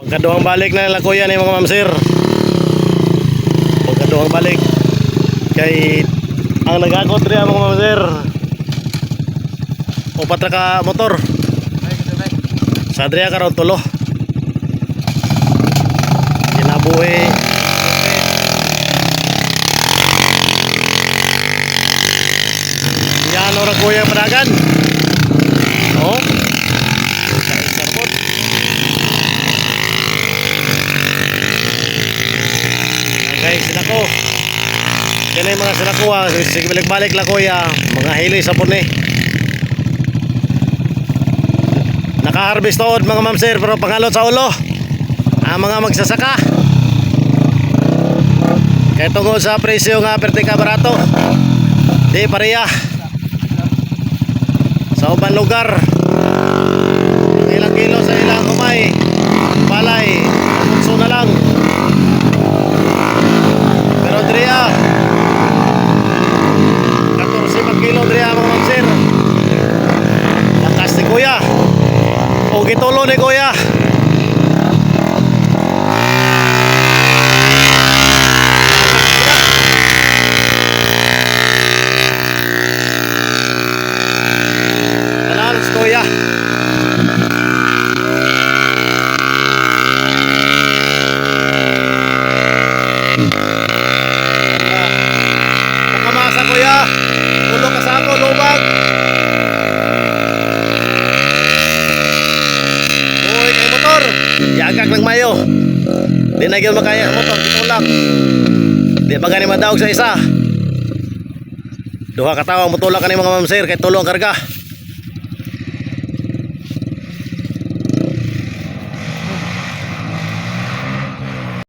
Pagkaduhang balik na nila kuya ni mga mamsir. Pagkaduhang balik. Kay ang nagakot rin mga mamsir. Upat ka motor. Sa Adria karon tulo. Kinabuhi. Yan ora kuya padagan. Ko. Yan yung mga ah. Sige balik-balik lang kuya. Mga hili sa puni. Naka-harvest tood mga ma'am sir pero pangalot sa ulo. Ang mga magsasaka. Kaya tungkol sa presyo nga pertika barato. Di pareha. Sa uban lugar. Mamsir Lakas ni Kuya. O gitulo ni Kuya Salamat si Kuya Pakamasa Kuya Ulo ka sa ako, lubag Uy, kay motor. Yagak ng mayo. Di na yun makaya ang motor, kitulak Di ba gani madawag sa isa. Duha ka tao ang mutulak ka ni mga mamsir Kay tulo ang karga